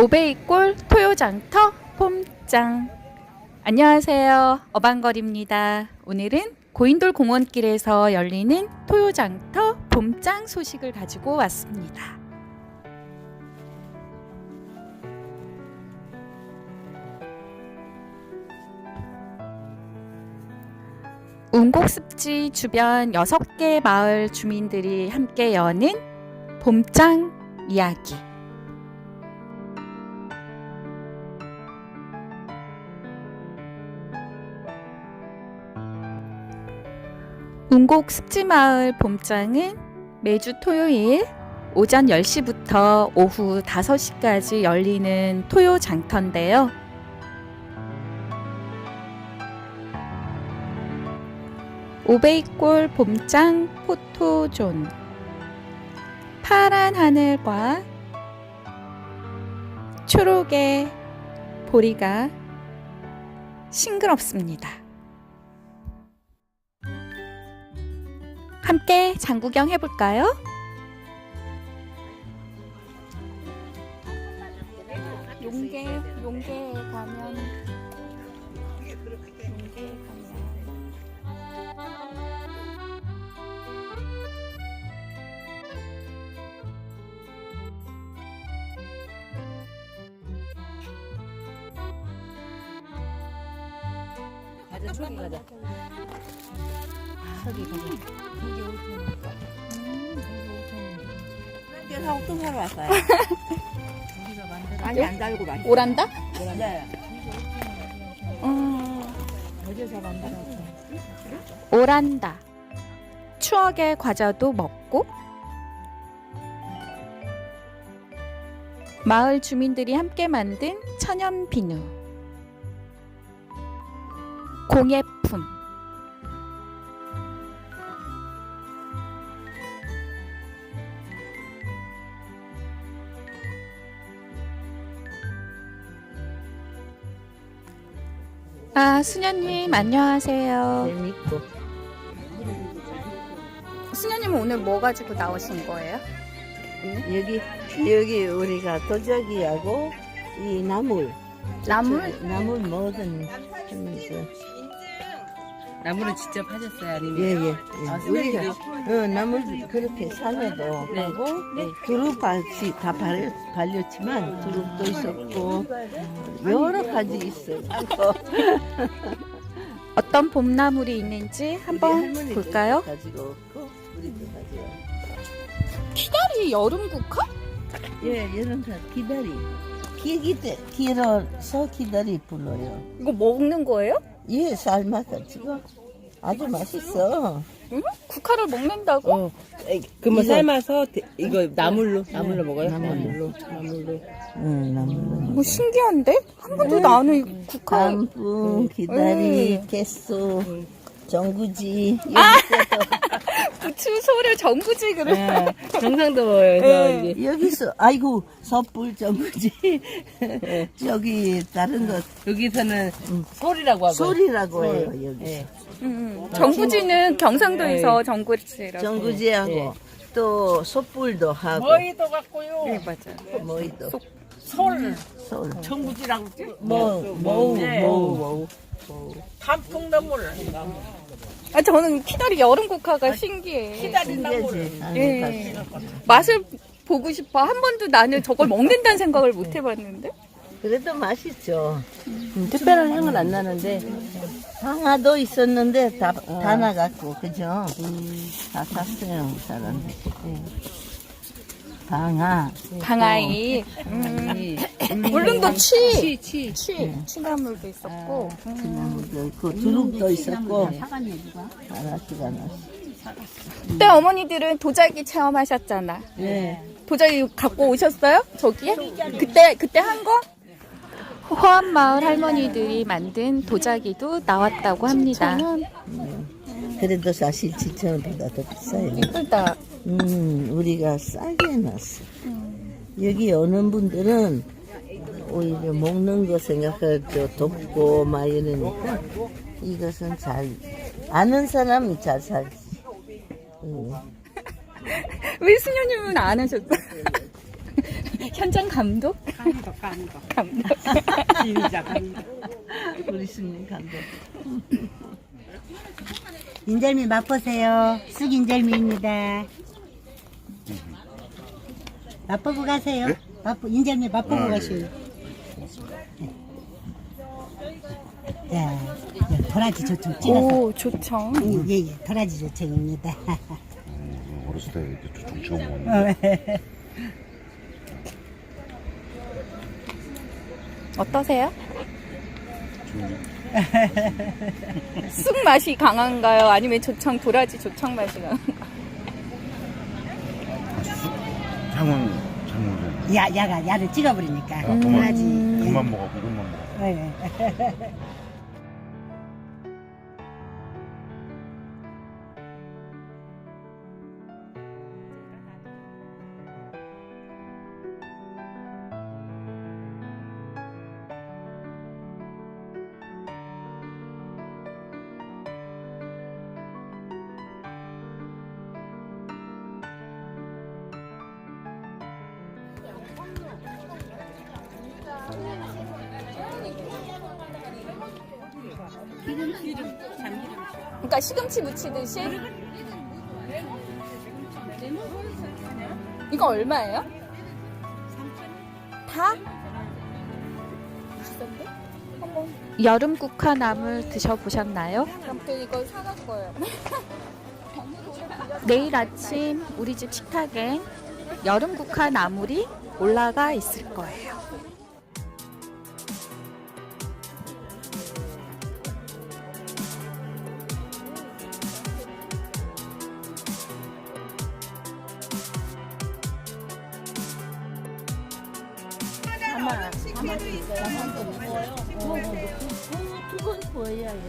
오베이골 토요장터 폼짱 안녕하세요. 어반거리입니다. 오늘은 고인돌 공원길에서 열리는 토요장터 봄짱 소식을 가지고 왔습니다. 운곡습지 주변 6개 마을 주민들이 함께 여는 봄짱 이야기 운곡 습지마을 봄장은 매주 토요일 오전 10시부터 오후 5시까지 열리는 토요 장터인데요. 오베이골 봄장 포토존 파란 하늘과 초록의 보리가 싱그럽습니다. 함께 장구경 해볼까요? 용계 용계에 가면 용계에 가면 가자 초기 가자 초기 가자 이게 5천 원이니까 이게 5천원 하고 또 사러 왔어요 우리가 만들어 아니 안 달고 맛있어 오란다? 네 음, 어제서 만들었어 오란다. 추억의 과자도 먹고 마을 주민들이 함께 만든 천연 비누 공예품 아 수녀님 안녕하세요. 재밌고 수녀님은 오늘 뭐 가지고 나오신 거예요? 여기 여기 우리가 도자기하고 이 나물 나물? 나물 하면서 나무는 직접 하셨어요? 아니면? 예예 아, 우리가 선생님들이? 어, 나물 그렇게 산에도 네. 하고 네. 두릅밭이 다 발렸, 발렸지만 두릅도 있었고 여러 가지 있어요. 어떤 봄나물이 있는지 한번 볼까요? 가지고 있고 우리도 가지고. 키다리 여름 국화? 예, 여름 다 기다리. 기기대 길어서 기다리 불러요. 이거 먹는 거예요? 예, 삶아서 지금 아주 맛있어. 응? 국화를 먹는다고? 어. 그뭐 이거- 삶아서 대- 이거 나물로 나물로 먹어요? 나물로. 나물로 나물로. 응, 나물로. 뭐 신기한데? 한 번도 나는 이 국화 단풍, 기다리, 음. 개수, 정구지. 부추 소를 전구직으로. 네. 경상도에서 네. 이제 여기서 아이고 섣불 정구지. 저기 다른 거 여기서는 소리라고 하고 소리라고 해요 여기. 네. 음, 전구지는 경상도에서 전구지라고. 정구지하고 네. 또 솥불도 하고. 머위도 갖고요. 네 맞아요. 뭐이도. 솔. 솔. 청구지라고 뭐 뭐우 네. 뭐우 단풍 나물 아 저는 키다리 여름 국화가 신기해 기다린 나물 신기하지. 아, 예. 맛을 보고 싶어 한 번도 나는 저걸 먹는다는 생각을 못 해봤는데 그래도 맛있죠. 특별한 향은 안 나는데 방아도 있었는데 다, 다 나갔고 그죠? 다 샀어요 사람들. 방아. 방아이 음. 울릉도 취 취, 취. 취나물도 있었고 나무도 있고 두릅도 있었고 알았지가 않았어. 그때 어머니들은 도자기 체험하셨잖아 네. 도자기 갖고 오셨어요? 저기에? 그때 그때 한 거? 호암마을 할머니들이 만든 도자기도 나왔다고 합니다. 그래도 사실 7천 원보다 더 비싸요. 이쁘다. 음, 우리가 싸게 해놨어. 여기 오는 분들은 오히려 먹는 거 생각할 때 덥고 막 이러니까 이것은 잘 아는 사람이 잘 살지. 음. 왜 수녀님은 안 하셨어? 현장 감독? 감독 감독. 감독. 진짜 감독. 우리 스님 감독. 인절미 맛보세요. 쑥 인절미입니다. 맛보고 가세요. 맛보, 인절미 맛보고 가시오. 자, 예, 도라지 조청 찍어서. 오, 좋죠. 예, 예, 도라지 조청입니다. 어렸을 때 이렇게 좀 처음 먹었는데 어떠세요? 쑥 맛이 강한가요? 아니면 조청 도라지 조청 맛이 강한가요? 쑥 장원 장원 야, 야가, 야를 찍어버리니까. 아, 음. 도라지. 그만 먹어 그것만 먹어 그러니까 시금치 무치듯이 이거 얼마예요? 다? 비싼데? 한번 여름 국화 나물 드셔보셨나요? 또 이거 사갈 거예요. 내일 아침 우리 집 식탁엔 여름 국화 나물이 올라가 있을 거예요.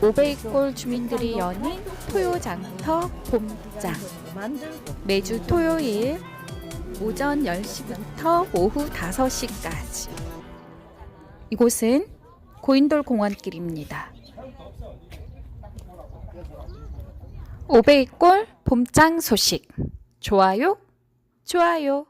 오베이골 주민들이 여는 토요장터 봄장. 매주 토요일 오전 10시부터 오후 5시까지. 이곳은 고인돌 공원길입니다. 오베이골 봄장 소식. 좋아요 좋아요